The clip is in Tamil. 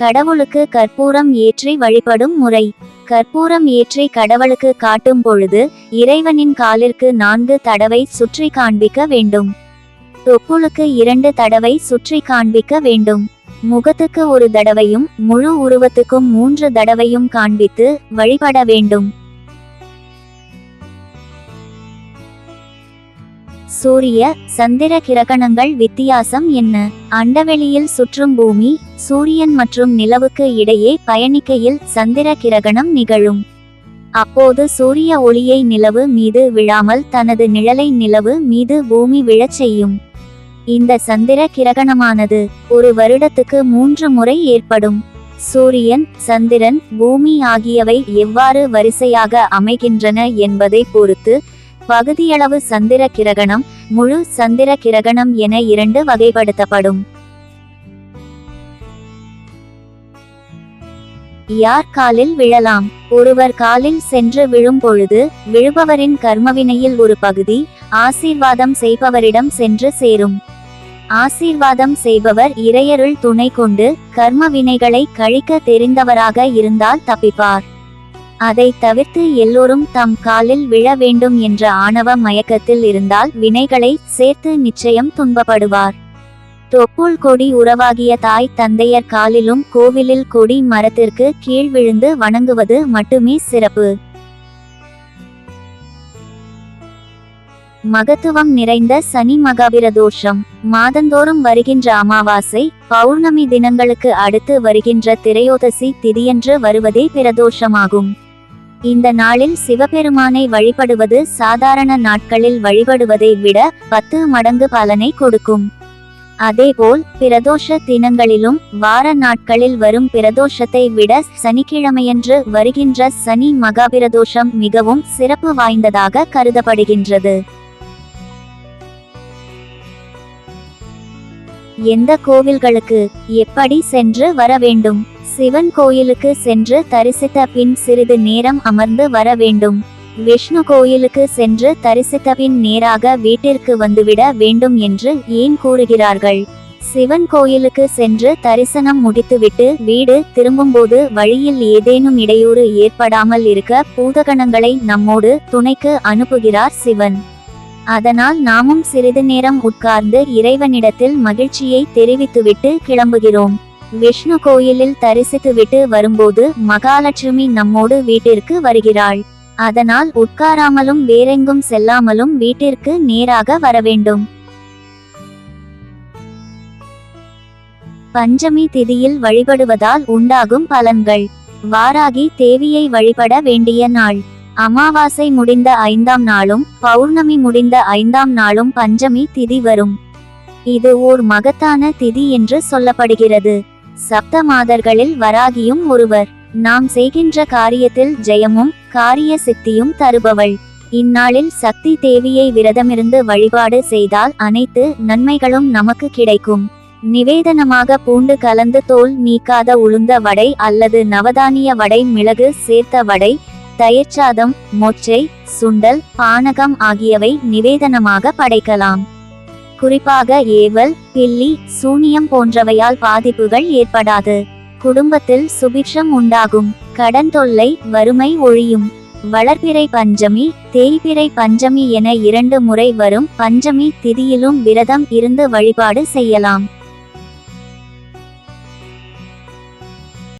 கடவுளுக்கு கற்பூரம் ஏற்றி வழிபடும் முறை. கற்பூரம் ஏற்றி கடவுளுக்கு காட்டும் பொழுது இறைவனின் காலிற்கு நான்கு தடவை சுற்றி காண்பிக்க வேண்டும். தொப்புளுக்கு இரண்டு தடவை சுற்றி காண்பிக்க வேண்டும். முகத்துக்கு ஒரு தடவையும் முழு உருவத்துக்கும் மூன்று தடவையும் காண்பித்து வழிபட வேண்டும். சூரிய சந்திர கிரகணங்கள் வித்தியாசம் என்ன? அண்டவெளியில் சுற்றும் பூமி சூரியன் மற்றும் நிலவுக்கு இடையே பயணிக்கையில் சந்திர கிரகணம் நிகழும். அப்போது சூரிய ஒளியை நிலவு மீது விழாமல் தனது நிழலை நிலவு மீது பூமி விழச் செய்யும். இந்த சந்திர கிரகணமானது ஒரு வருடத்துக்கு மூன்று முறை ஏற்படும். சூரியன் சந்திரன் பூமி ஆகியவை எவ்வாறு வரிசையாக அமைகின்றன என்பதை பொறுத்து பகுதியளவு சந்திர கிரகணம் முழு சந்திர கிரகணம் என இரண்டு வகைப்படுத்தப்படும். யார் காலில் விழலாம்? ஒருவர் காலில் சென்று விழும் பொழுது விழுபவரின் கர்மவினையில் ஒரு பகுதி ஆசீர்வாதம் செய்பவரிடம் சென்று சேரும். ஆசீர்வாதம் செய்பவர் இறையருள் துணை கொண்டு கர்ம வினைகளை கழிக்க தெரிந்தவராக இருந்தால் தப்பிப்பார். அதை தவிர்த்து எல்லோரும் தம் காலில் விழ வேண்டும் என்ற ஆணவ மயக்கத்தில் இருந்தால் வினைகளை சேர்த்து நிச்சயம் துன்பப்படுவார். தொப்புள் கொடி உறவாகிய தாய் தந்தையர் காலிலும் கோவிலில் கொடி மரத்திற்கு கீழ் விழுந்து வணங்குவது மட்டுமே சிறப்பு. மகத்துவம் நிறைந்த சனி மகாபிரதோஷம் மாதந்தோறும் வருகின்ற அமாவாசை பௌர்ணமி தினங்களுக்கு அடுத்து வருகின்ற திரையோதசி திதியன்று வருவதே பிரதோஷமாகும். இந்த நாளில் சிவபெருமானை வழிபடுவது சாதாரண நாட்களில் வழிபடுவதை விட பத்து மடங்கு பலனை கொடுக்கும். அதேபோல் பிரதோஷ தினங்களிலும் வார நாட்களில் வரும் பிரதோஷத்தை விட சனிக்கிழமையன்று வருகின்ற சனி மகாபிரதோஷம் மிகவும் சிறப்பு வாய்ந்ததாக கருதப்படுகின்றது. எந்த கோவில்களுக்கு எப்படி சென்று வர வேண்டும்? சிவன் கோயிலுக்கு சென்று தரிசித்த பின் சிறிது நேரம் அமர்ந்து வர வேண்டும். விஷ்ணு கோயிலுக்கு சென்று தரிசித்த பின் நேராக வீட்டிற்கு வந்துவிட வேண்டும் என்று ஏன் கூறுகிறார்கள்? சிவன் கோயிலுக்கு சென்று தரிசனம் முடித்துவிட்டு வீடு திரும்பும்போது வழியில் ஏதேனும் இடையூறு ஏற்படாமல் இருக்க பூதகணங்களை நம்மோடு துணைக்கு அனுப்புகிறார் சிவன். அதனால் நாமும் சிறிது நேரம் உட்கார்ந்து இறைவனிடத்தில் மகிழ்ச்சியை தெரிவித்துவிட்டு கிளம்புகிறோம். விஷ்ணு கோயிலில் தரிசித்துவிட்டு வரும்போது மகாலட்சுமி நம்மோடு வீட்டிற்கு வருகிறாள். அதனால் உட்காராமலும் வேறெங்கும் செல்லாமலும் வீட்டிற்கு நேராக வர வேண்டும் பஞ்சமி திதியில் வழிபடுவதால் உண்டாகும் பலன்கள். வாராகி தேவியை வழிபட வேண்டிய நாள். அமாவாசை முடிந்த ஐந்தாம் நாளும் பௌர்ணமி முடிந்த ஐந்தாம் நாளும் பஞ்சமி திதி வரும். இது ஓர் மகத்தான திதி என்று சொல்லப்படுகிறது. சப்த மாதர்களில் வராகியும் ஒருவர். நாம் செய்கின்ற காரியத்தில் ஜெயமும் காரிய சித்தியும் தருபவள். இந்நாளில் சக்தி தேவியை விரதமிருந்து வழிபாடு செய்தால் அனைத்து நன்மைகளும் நமக்கு கிடைக்கும். நிவேதனமாக பூண்டு கலந்து தோல் நீக்காத உளுந்த வடை அல்லது நவதானிய வடை மிளகு சேர்த்த வடை தயிர் சாதம் மொச்சை சுண்டல் பானகம் ஆகியவை நிவேதனமாக படைக்கலாம். குறிப்பாக ஏவல் பில்லி சூனியம் போன்றவையால் பாதிப்புகள் ஏற்படாது. குடும்பத்தில் சுபிக்ஷம் உண்டாகும். கடன் தொல்லை வறுமை ஒழியும். வளர்பிறை பஞ்சமி தேய்பிறை பஞ்சமி என இரண்டு முறை வரும் பஞ்சமி திதியிலும் விரதம் இருந்து வழிபாடு செய்யலாம்.